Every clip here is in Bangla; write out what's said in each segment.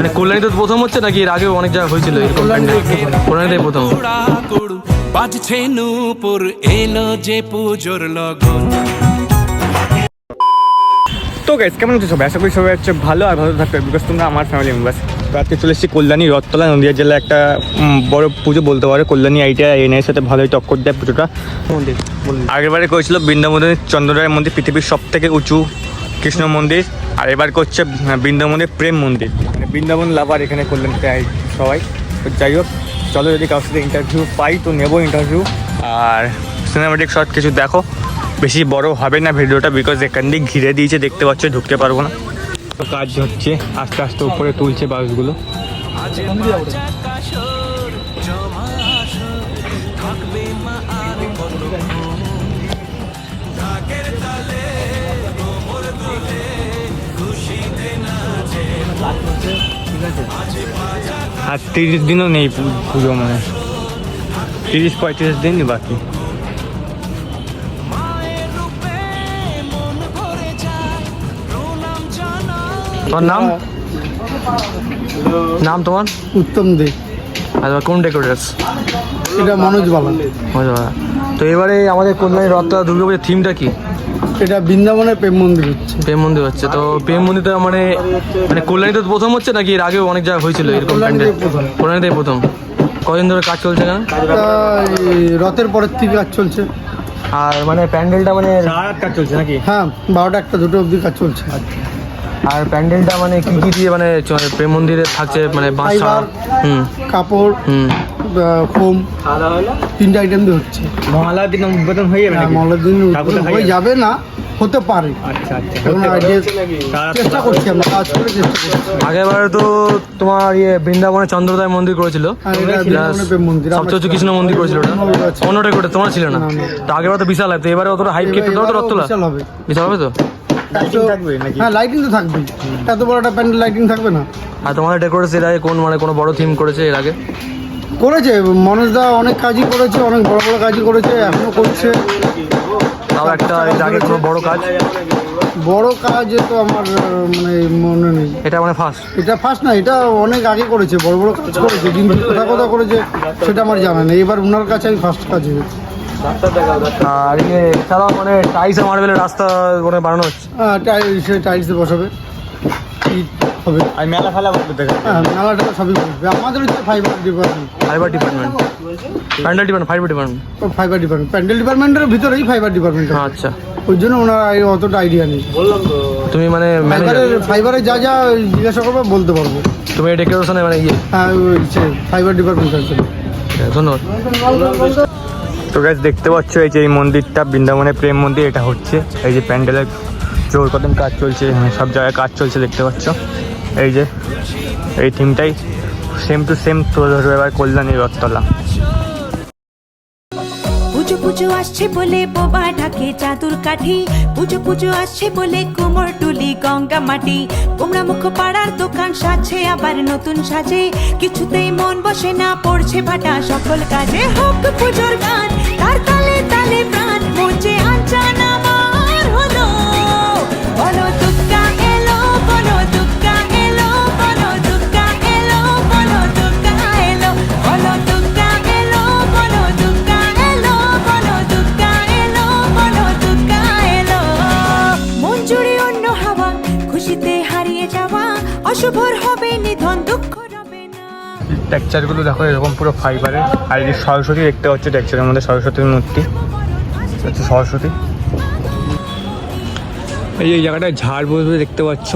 মানে কল্যাণীতে প্রথম হচ্ছে নাকি এর আগে অনেক জায়গায় হয়েছিল এরকম প্যান্ডেল প্রথম বাজছে নূপুর এলো যে পুজোর লগন। তো গাইস কেমন আছো সবাই? আশা করি সবাই হচ্ছে ভালো আর ভালো থাকবে বিকজ তোমরা আমার ফ্যামিলি মেম্বার্স তো আজকে চলে এসেছি কল্যাণী রথতলা নদিয়া জেলায় একটা বড় পুজো বলতে পারো। কল্যাণী আইটিয়া এনের সাথে ভালোই টক্কর দেয় পুজোটা। আগেরবারে করেছিল বৃন্দাবনের চন্দ্ররায়ের মন্দির পৃথিবীর সব থেকে উঁচু কৃষ্ণ মন্দির। আর এবার করছে বৃন্দাবনের প্রেম মন্দির। মানে বৃন্দাবন লাভার এখানে করলেন প্রায় সবাই। তো যাই হোক চলো যদি কারোর সাথে ইন্টারভিউ পাই তো নেব ইন্টারভিউ আর সিনেমাটিক শর্ট কিছু দেখো। বেশি বড় হবে না ভিডিওটা বিকজ এখান দিয়ে ঘিরে দিয়েছে দেখতে পাচ্ছ ঢুকতে পারব না। তো কাজ হচ্ছে আস্তে আস্তে উপরে তুলছে বাসগুলো। আর তিরিশ দিনও নেই পুজো মানে। তিরিশ পঁয়ত্রিশ দিন বাকি। তোমার নাম? নাম তোমার? উত্তম দে। আচ্ছা কোন ডেকোরেটার্স? এটা মনোজ বাবা। তো এবারে আমাদের কল্যাণী রথতলা দুর্গাপুজোর থিমটা কি? এটা বৃন্দাবনের প্রেম মন্দির হচ্ছে। প্রেম মন্দির হচ্ছে। তো প্রেম মন্দিরটা মানে মানে কল্যাণীতে প্রথম হচ্ছে নাকি এর আগেও অনেক জায়গায় হয়েছিল এরকম। কল্যাণীতে প্রথম। কদিন ধরে কাজ চলছে এই রথের পরের থেকে কাজ চলছে। আর মানে প্যান্ডেলটা মানে রাত কাজ চলছে নাকি? হ্যাঁ বারোটা একটা দুটো অবধি কাজ চলছে। আর প্যান্ডেলটা মানে কি কি দিয়ে মানে প্রেম মন্দিরে থাকছে? মানে বাঁশ হুম। কাপড় হুম। ফোম তিনটা আইটেম দিয়ে হচ্ছে। মহালয়ার দিন উদ্বোধন হয়ে যাবে হ্যাঁ, দিন হয়ে যাবে? না হতে পারে। আচ্ছা আচ্ছা। চেষ্টা করছি আমরা কাজ করে চেষ্টা করছি। আগেরবার তো তোমার ইয়ে বৃন্দাবনে চন্দ্রদায় মন্দির করেছিল। মন্দির সবচেয়ে কৃষ্ণ মন্দির করেছিল ওটা। অন্যটা করে তোমার ছিল না। তো আগেরবার তো বিশাল হয় তো এবারে অতটা হাইপ কেটে দাও তো রথতলা বিশাল হবে। বিশাল হবে তো? থাকবে হ্যাঁ লাইটিং তো থাকবেই। এত বড় একটা প্যান্ডেল লাইটিং থাকবে না। আর তোমাদের ডেকোরেশন এর আগে কোন মানে কোনো বড় থিম করেছে এর আগে? করেছে মনোজদা অনেক কাজই করেছে অনেক বড় বড় কাজই করেছে এখনও করছে। তাও একটা আগে কোনো বড় কাজ? বড় কাজ তো আমার মানে মনে নেই। এটা মানে ফার্স্ট এটা ফার্স্ট না এটা অনেক আগে করেছে বড় বড় কাজ করেছে কিন্তু কোথা কোথা করেছে সেটা আমার জানা নেই। এবার ওনার কাছে আমি ফার্স্ট কাজ হয়েছে। আর ইয়ে এছাড়াও মানে আর মার্বেলের রাস্তা মানে বানানো হচ্ছে? সে টাইলসে বসাবে। ইট হবে। আর মেলা ফেলা বলতে দেখা হ্যাঁ মেলাটা সবই করবে আমাদের হচ্ছে fibre department fibre department pandal department fibre department fibre department pandal ডিপার্টমেন্টের ভিতরেই ফাইবার ডিপার্টমেন্ট আচ্ছা। ওই জন্য ওনার অতটা আইডিয়া নেই। তুমি মানে ফাইবারের ফাইবারে যা যা জিজ্ঞাসা করবে বলতে পারব। তুমি ডেকোরেশনে মানে ইয়ে। হ্যাঁ ফাইবার ডিপার্টমেন্ট আছে ধন্যবাদ। তো গাছ দেখতে পাচ্ছ এই যে এই মন্দিরটা বৃন্দাবনের প্রেম মন্দির এটা হচ্ছে। এই যে প্যান্ডেলের জোর কদম কাজ চলছে এখানে সব জায়গায় কাজ চলছে দেখতে পাচ্ছ। এই যে, এই থিমটাই সেম টু সেম তুলে ধরবে এবার কল্যাণী রথতলা। পুজো পুজো আসছে বলে বোবা ঢাকে চাদুর কাঠি। পুজো পুজো আসছে বলে কোমর টুলি গঙ্গা মাটি। কুমড়া মুখ পাড়ার দোকান সাজছে, আবার নতুন সাজে। কিছুতেই মন বসে না, পড়ছে ভাটা সকল কাজে। হোক পুজোর গান, তার তালে তালে প্রাণ। মঞ্চে আঞ্চান আমার হলো বলো অশুভর হবে নিধন দুঃখ রবে না। টেক্সচারগুলো দেখো এরকম পুরো ফাইবারের আর এই যে সরস্বতী দেখতে পাচ্ছ টেক্সচারের মধ্যে সরস্বতীর মূর্তি। হচ্ছে সরস্বতী। এই যে জায়গাটায় ঝাড় বসে দেখতে পাচ্ছ।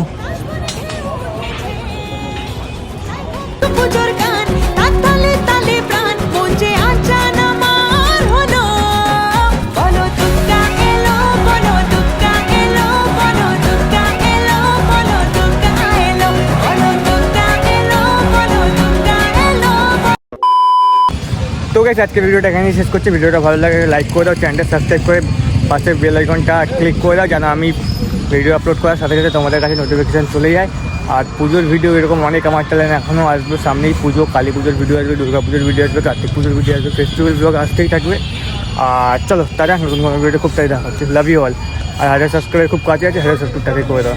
তো গেছে আজকে ভিডিওটা এখানেই শেষ করছি। ভিডিওটা ভালো লাগে লাইক করে দাও চ্যানেলটা সাবস্ক্রাইব করে পাশে বেল আইকনটা ক্লিক করে দাও, যেন আমি ভিডিও আপলোড করার সাথে সাথে তোমাদের কাছে নোটিফিকেশান চলে যায়। আর পুজোর ভিডিও এরকম অনেক আমার চ্যানেলে এখনও আসবে, সামনেই পুজো, কালী পুজোর ভিডিও আসবে, দুর্গা পুজোর ভিডিও আসবে, কার্তিক পুজোর ভিডিও আসবে ফেস্টিভ্যাল ব্লগ আসতেই থাকবে। আর চলো তারা নতুন ভিডিও খুব তাই দেখা হচ্ছে। লাভ ইউ অল আর হাজার সাবস্ক্রাইবার খুব কাছে আছে, হাজার সাবস্ক্রাইবটাকে করে দাও।